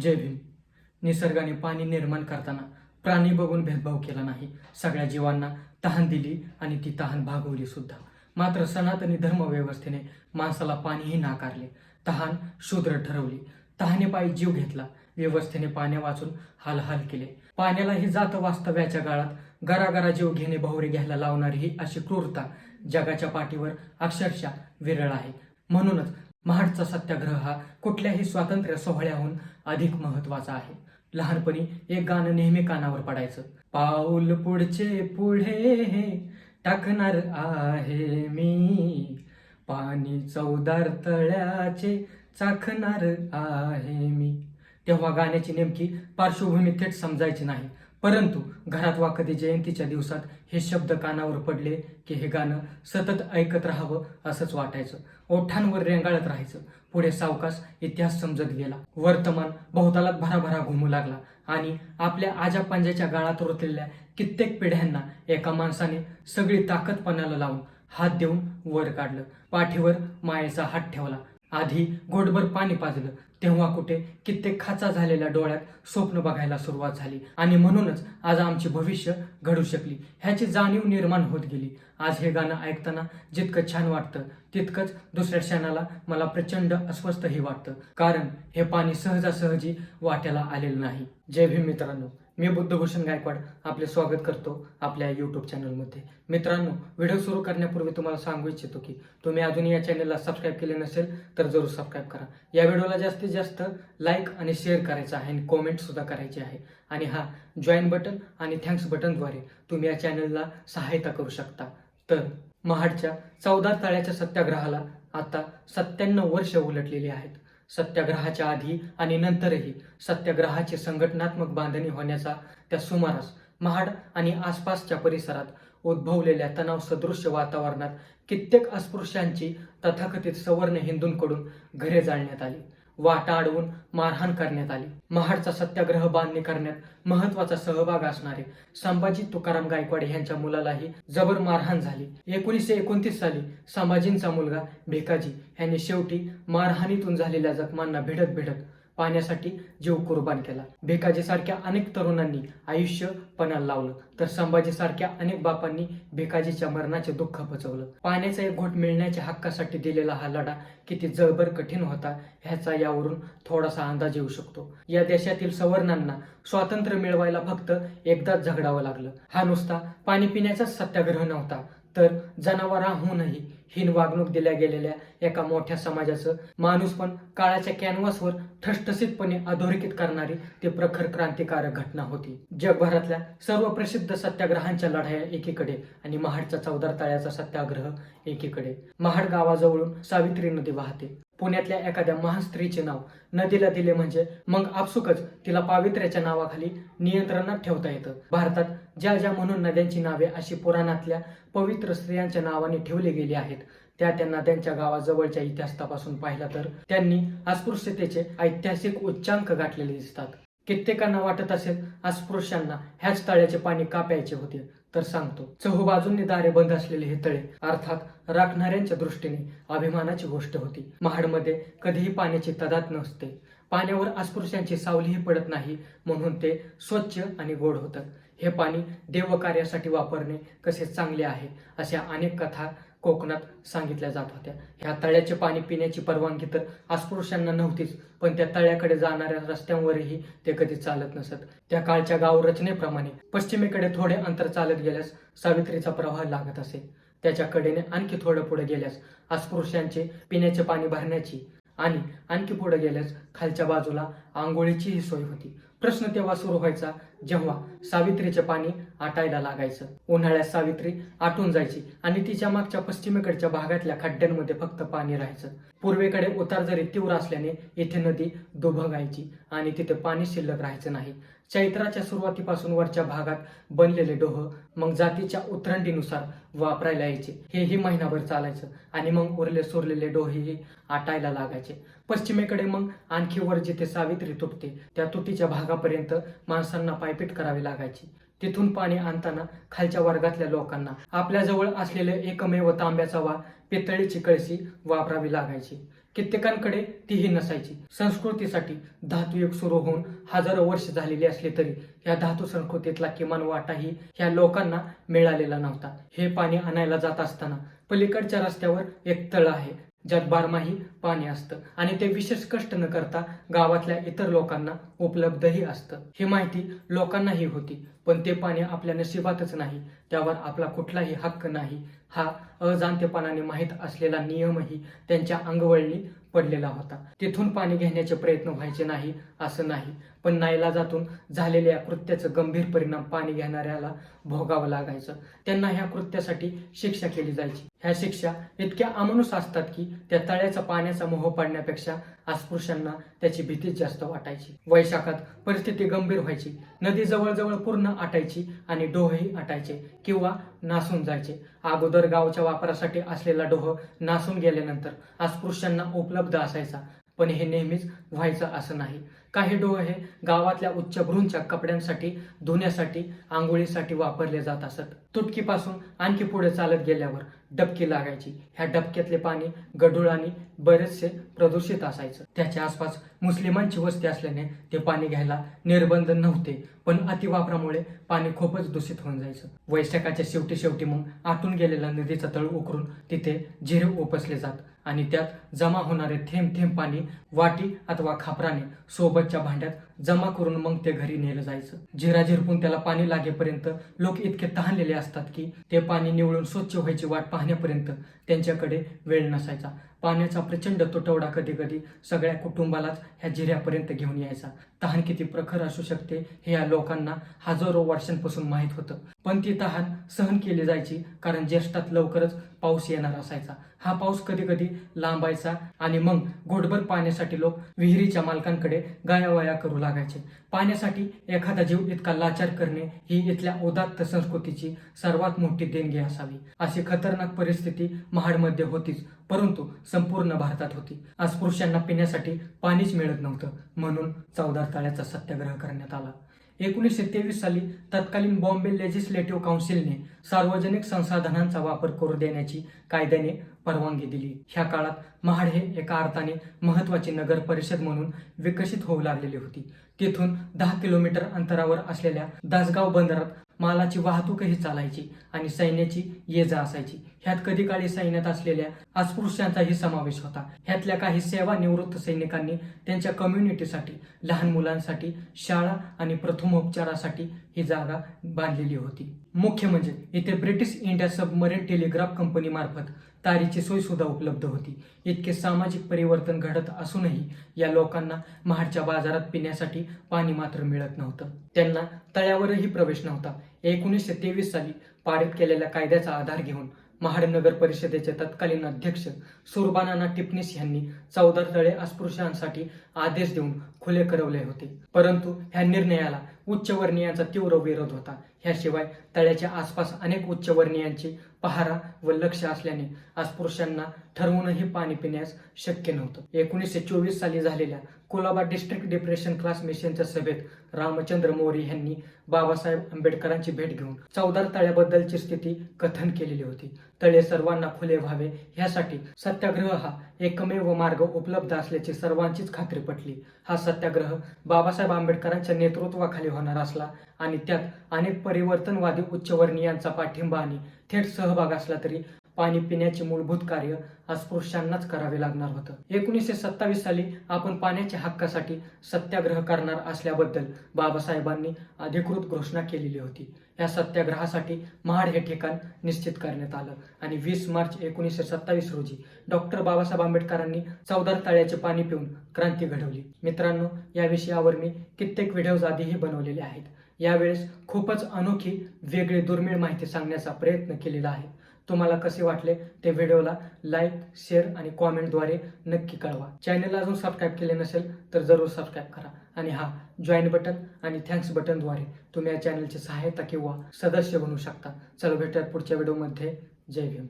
जय भीम. निसर्गाने पाणी निर्माण करताना प्राणी बघून भेदभाव केला नाही. सगळ्या जीवांना तहान दिली आणि ती तहान भागवली सुद्धा. मात्र सनातनी धर्मव्यवस्थेने माणसाला पाणीही नाकारले. तहान शूद्र ठरवली. तहानेपायी जीव घेतला. व्यवस्थेने पाण्या वाचून हालहाल केले. पाण्यालाही जात वास्तव्याच्या काळात गरागरा जीव घेणे बहुरे घ्यायला लावणारी ही अशी क्रूरता जगाच्या पाठीवर अक्षरशः विरळ आहे. म्हणूनच महाडचा सत्याग्रह हा कुठल्याही स्वातंत्र्य सोहळ्याहून अधिक महत्त्वाचा आहे. लहानपणी एक गाणं नेहमी कानावर पडायचं. पाऊल पुढचे पुढे टाकणार आहे मी. पाणी चौदार तळ्याचे चाखणार आहे मी. तेव्हा गाण्याची नेमकी पार्श्वभूमी थेट समजायची नाही. परंतु घरात वा कधी जयंतीच्या दिवसात हे शब्द कानावर पडले की हे गाणं सतत ऐकत राहावं असंच वाटायचं. ओठांवर रेंगाळत राहायचं. पुढे सावकास इतिहास समजत गेला. वर्तमान बहुतालात भराभरा घुमू लागला आणि आपल्या आजा पंजाच्या गाळात रोतलेल्या कित्येक पिढ्यांना एका माणसाने सगळी ताकद पणाला लावून हात देऊन वर काढलं. पाठीवर मायेचा हात ठेवला. आधी घोटभर पाणी पाजलं. तेव्हा कुठे कित्येक खाचा झालेल्या डोळ्यात स्वप्न बघायला सुरुवात झाली. आणि म्हणूनच आज आमचे भविष्य घडू शकली. ह्याची जाणीव निर्माण होत गेली. आज हे गाणं ऐकताना जितकं छान वाटतं तितकंच दुसऱ्या क्षणाला मला प्रचंड अस्वस्थही वाटतं. कारण हे पाणी सहजासहजी वाट्याला आलेलं नाही. जय भीम मित्रांनो. मी बुद्धभूषण गायकवाड आपले स्वागत करतो आपल्या यूट्यूब चॅनलमध्ये मित्रांनो व्हिडिओ सुरू करण्यापूर्वी तुम्हाला सांगू इच्छितो की तुम्ही अजून या चॅनलला सबस्क्राईब केले नसेल तर जरूर सबस्क्राईब करा. या व्हिडिओला जास्तीत जास्त लाईक आणि शेअर करायचं आहे आणि कॉमेंटसुद्धा करायची आहे. आणि हा जॉईन बटन आणि थँक्स बटनद्वारे तुम्ही या चॅनलला सहायता करू शकता. तर महाडच्या चौदा तळ्याच्या सत्याग्रहाला आता सत्त्याण्णव वर्ष उलटलेली आहेत. सत्याग्रहाच्या आधी आणि नंतरही सत्याग्रहाची संघटनात्मक बांधणी होण्याचा त्या सुमारास महाड आणि आसपासच्या परिसरात उद्भवलेल्या तणाव सदृश्य वातावरणात कित्येक अस्पृश्यांची तथाकथित सवर्ण हिंदूंकडून घरे जाळण्यात आली. वाटा अडवून मारहाण करण्यात आली. महाडचा सत्याग्रह बांधणी करण्यात महत्त्वाचा सहभाग असणारे संभाजी तुकाराम गायकवाड यांच्या मुलालाही जबर मारहाण झाली. एकोणीसशे एकोणतीस साली संभाजींचा मुलगा भिकाजी यांनी शेवटी मारहाणीतून झालेल्या जखमांना भिडत भिडत पाण्यासाठी जीव कुर्बान केला. भिकाजी सारख्या अनेक तरुणांनी आयुष्य पणाला लावलं. तर संभाजी सारख्या अनेक बापांनी भिकाजीच्या मरणाचे दुःख पचवलं. पाण्याचा एक घोट मिळण्याच्या हक्कासाठी दिलेला हा लढा किती जळभर कठीण होता ह्याचा यावरून थोडासा अंदाज येऊ शकतो. या देशातील सवर्णांना स्वातंत्र्य मिळवायला फक्त एकदाच झगडावं लागलं. हा नुसता पाणी पिण्याचाच सत्याग्रह नव्हता तर जनावरांहूनही हीन वागणूक दिल्या गेलेल्या एका मोठ्या समाजाचं. माणूस पण काळाच्या कॅनव्हासवर ठसठसीतपणे अधोरेखित करणारी ती प्रखर क्रांतिकारक घटना होती. जगभरातल्या सर्व प्रसिद्ध सत्याग्रहांच्या लढाया एकीकडे आणि महाडचा चौदार तळ्याचा सत्याग्रह एकीकडे. महाड गावाजवळून सावित्री नदी वाहते. पुण्यातल्या एखाद्या महान स्त्रीचे नाव नदीला दिले म्हणजे मग आपसुकच तिला पावित्र्याच्या नावाखाली नियंत्रणात ठेवता येतं. भारतात ज्या ज्या म्हणून नद्यांची नावे अशी पुराणातल्या पवित्र स्त्रियांच्या नावाने ठेवली गेली आहेत त्या त्या नद्यांच्या गावाजवळच्या इतिहास तपासून पाहिला तर त्यांनी अस्पृश्यतेचे ऐतिहासिक उच्चांक गाठलेले दिसतात. कित्येकांना वाटत असेल अस्पृश्यांना ह्याच तळ्याचे पाणी का प्यायचे होते तर सांगतो चहूबाजूंनी दारे बंद असलेले हे तळे अर्थात राखणाऱ्यांच्या दृष्टीने अभिमानाची गोष्ट होती. महाडमध्ये कधीही पाण्याची तदात नसते. पाण्यावर अस्पृश्यांची सावलीही पडत नाही म्हणून ते स्वच्छ आणि गोड होतं हे पाणी देवकार्यासाठी वापरणे कसे चांगले आहे अशा अनेक कथा कोकणात सांगितल्या जात होत्या. ह्या तळ्याचे पाणी पिण्याची परवानगी तर अस्पृश्यांना नव्हतीच पण त्या तळ्याकडे जाणाऱ्या रस्त्यांवरही ते कधी चालत नसत. त्या काळच्या गाव रचनेप्रमाणे पश्चिमेकडे थोडे अंतर चालत गेल्यास सावित्रीचा प्रवाह लागत असे. त्याच्या कडेने आणखी थोडं पुढे गेल्यास अस्पृश्यांचे पिण्याचे पाणी भरण्याची आणि आणखी पुढे गेल्यास खालच्या बाजूला आंघोळीचीही सोय होती. प्रश्न तेव्हा सुरू व्हायचा जेव्हा सावित्रीचे पाणी आटायला लागायचं. उन्हाळ्यात सावित्री आटून जायची आणि तिच्या मागच्या पश्चिमेकडच्या भागातल्या खड्ड्यांमध्ये फक्त पाणी राहायचं. पूर्वेकडे उतार जरी तीव्र असल्याने इथे नदी दुभगायची आणि तिथे पाणी शिल्लक राहायचं नाही. चैत्राच्या सुरुवातीपासून वरच्या भागात बनलेले डोह मग जातीच्या उतरंडीनुसार वापरायला यायचे. हेही महिनाभर चालायचं आणि मग उरले सुरलेले डोहेही आटायला लागायचे. पश्चिमेकडे मग आणखी वर जिथे सावित्री तुटते त्या तुटीच्या भागापर्यंत माणसांना पायपीट करावी लागायची. तिथून पाणी आणताना खालच्या वर्गातल्या लोकांना. आपल्याजवळ असलेले एकमेव तांब्याचा वा पितळीची कळशी वापरावी लागायची. कित्येकांकडे तीही नसायची. संस्कृतीसाठी धातुयुग सुरू होऊन हजारो वर्ष झालेली असली तरी या धातू संस्कृतीतला किमान वाटाही ह्या लोकांना मिळालेला नव्हता. हे पाणी आणायला जात असताना पलीकडच्या रस्त्यावर एक तळ आहे ज्यात बारमाही पाणी असतं आणि ते विशेष कष्ट न करता गावातल्या इतर लोकांना उपलब्धही असतं. ही माहिती लोकांनाही होती पण ते पाणी आपल्या नशिबातच नाही त्यावर आपला कुठलाही हक्क नाही हा अजाणतेपणाने माहीत असलेला नियमही त्यांच्या अंगवळणी पडलेला होता. तिथून पाणी घेण्याचे प्रयत्न व्हायचे नाही असं नाही पण नाईलाजातून झालेल्या या कृत्याचं गंभीर परिणाम पाणी घेणाऱ्याला भोगावं लागायचं. त्यांना ह्या कृत्यासाठी शिक्षा केली जायची. ह्या शिक्षा इतक्या अमनुष असतात की त्या तळ्याचा पाण्याचा मोह पडण्यापेक्षा अस्पृश्यांना त्याची भीतीच जास्त वाटायची. वैशाखात परिस्थिती गंभीर व्हायची. नदी जवळजवळ पूर्ण आटायची आणि डोहही आटायचे किंवा नासून जायचे. अगोदर गावच्या वापरासाठी असलेला डोह नासून गेल्यानंतर अस्पृश्यांना उपलब्ध असायचा पण हे नेहमीच व्हायचं असं नाही. काही डोह हे गावातल्या उच्चभ्रूंच्या कपड्यांसाठी धुण्यासाठी आंघोळीसाठी वापरले जात असत. तुटकीपासून आणखी पुढे चालत गेल्यावर डबकी लागायची. ह्या डबक्यातले पाणी गढूळ आणि बरेचसे प्रदूषित असायचं. त्याच्या आसपास मुस्लिमांची वस्ती असल्याने ते पाणी घ्यायला निर्बंध नव्हते पण अतिवापरामुळे पाणी खूपच दूषित होऊन जायचं. वैशाखाच्या शेवटी शेवटी मग आटून गेलेला नदीचा तळ उकरून तिथे जिरे उपसले जात. आणि त्यात जमा होणारे थेंब थेंब पाणी वाटी अथवा खापराने सोबतच्या भांड्यात जमा करून मग ते घरी नेलं जायचं. झिरा झिरपून त्याला पाणी लागेपर्यंत लोक इतके तहानलेले असतात की ते पाणी निवळून स्वच्छ व्हायची वाट पाहण्यापर्यंत त्यांच्याकडे वेळ नसायचा. पाण्याचा प्रचंड तुटवडा कधी कधी सगळ्या कुटुंबालाच ह्या जिऱ्यापर्यंत घेऊन यायचा. तहान किती प्रखर असू शकते हे या लोकांना हजारो वर्षांपासून माहीत होतं. पण ती तहान सहन केली जायची कारण ज्येष्ठात लवकरच पाऊस येणार असायचा. हा पाऊस कधी कधी लांबायचा आणि मग घोटभर पाण्यासाठी लोक विहिरीच्या मालकांकडे गायावाया करू लागायचे. पाण्यासाठी एखादा जीव इतका लाचार करणे ही इथल्या उदात्त संस्कृतीची सर्वात मोठी देणगी असावी. अशी खतरनाक परिस्थिती महाडमध्ये होतीच परंतु संपूर्ण भारतात होती. अस्पृश्यांना पिण्यासाठी पाणीच मिळत नव्हतं म्हणून चौदार तळ्याचा सत्याग्रह करण्यात आला. एकोणीसशे तेवीस साली तत्कालीन बॉम्बे लेजिस्लेटिव्ह काउन्सिलने सार्वजनिक संसाधनांचा वापर करू देण्याची कायद्याने परवानगी दिली. ह्या काळात महाड हे एका अर्थाने महत्वाची नगर परिषद म्हणून विकसित होऊ लागलेली होती. तेथून दहा किलोमीटर अंतरावर असलेल्या दासगाव बंदरात मालाची वाहतूकही चालायची आणि सैन्याची ये जा असायची. ह्यात कधी काळी सैन्यात असलेल्या अस्पृश्यांचाही समावेश होता. ह्यातल्या काही सेवानिवृत्त सैनिकांनी त्यांच्या कम्युनिटीसाठी लहान मुलांसाठी शाळा आणि प्रथमोपचारासाठी ही जागा बांधलेली होती. मुख्य म्हणजे इथे British India submarine telegraph company मार्फत तारीची सोय सुद्धा उपलब्ध होती. इतके सामाजिक परिवर्तन घडत असूनही या लोकांना महाडच्या बाजारात पिण्यासाठी पाणी मात्र मिळत नव्हतं. त्यांना तळ्यावरही प्रवेश नव्हता. एकोणीसशे तेवीस साली पारित केलेल्या कायद्याचा आधार घेऊन महाड नगर परिषदेचे तत्कालीन अध्यक्ष सुरबानाना टिपणीस यांनी चौदा तळे अस्पृश्यांसाठी आदेश देऊन खुले करवले होते. परंतु ह्या निर्णयाला उच्चवर्णीयांचा तीव्र विरोध होता. ह्याशिवाय तळ्याच्या आसपास अनेक उच्चवर्णीयांची पहारा व लक्ष असल्याने अस्पृश्यांना ठरवूनही पाणी पिण्यास शक्य नव्हतं. एकोणीसशे चोवीस साली झालेल्या कोलाबा डिस्ट्रिक्ट डिप्रेशन क्लास मिशनच्या सभेत रामचंद्र मोरी यांनी बाबासाहेब आंबेडकरांची भेट घेऊन चौदार तळ्याबद्दलची स्थिती कथन केलेली होती. तळे सर्वांना खुले व्हावे. ह्यासाठी सत्याग्रह हा एकमेव मार्ग उपलब्ध असल्याची सर्वांचीच खात्री पटली. हा सत्याग्रह बाबासाहेब आंबेडकरांच्या नेतृत्वाखाली होणार असला आणि त्यात अनेक परिवर्तनवादी उच्चवर्णीयांचा पाठिंबा आणि थेट सहभाग असला तरी पाणी पिण्याचे मूलभूत कार्य अस्पृश्यांनाच करावे लागणार होतं. एकोणीसशे सत्तावीस साली आपण पाण्याच्या हक्कासाठी सत्याग्रह करणार असल्याबद्दल बाबासाहेबांनी अधिकृत घोषणा केलेली होती. या सत्याग्रहासाठी महाड हे ठिकाण निश्चित करण्यात आलं आणि वीस मार्च एकोणीसशे सत्तावीस रोजी डॉक्टर बाबासाहेब आंबेडकरांनी चौदार तळ्याचे पाणी पिऊन क्रांती घडवली. मित्रांनो या विषयावर मी कित्येक व्हिडिओज आधीही बनवलेले आहेत. यावेळेस खूपच अनोखी वेगळी दुर्मिळ माहिती सांगण्याचा प्रयत्न केलेला आहे. तुम्हाला कसे वाटले ते व्हिडिओला लाईक शेअर आणि कॉमेंटद्वारे नक्की कळवा. चॅनलला अजून सबस्क्राईब केले नसेल तर जरूर सबस्क्राईब करा. आणि हा जॉईन बटन आणि थँक्स बटनद्वारे तुम्ही या चॅनलची सहायता किंवा सदस्य बनू शकता. चला भेटूयात पुढच्या व्हिडिओमध्ये जय भीम.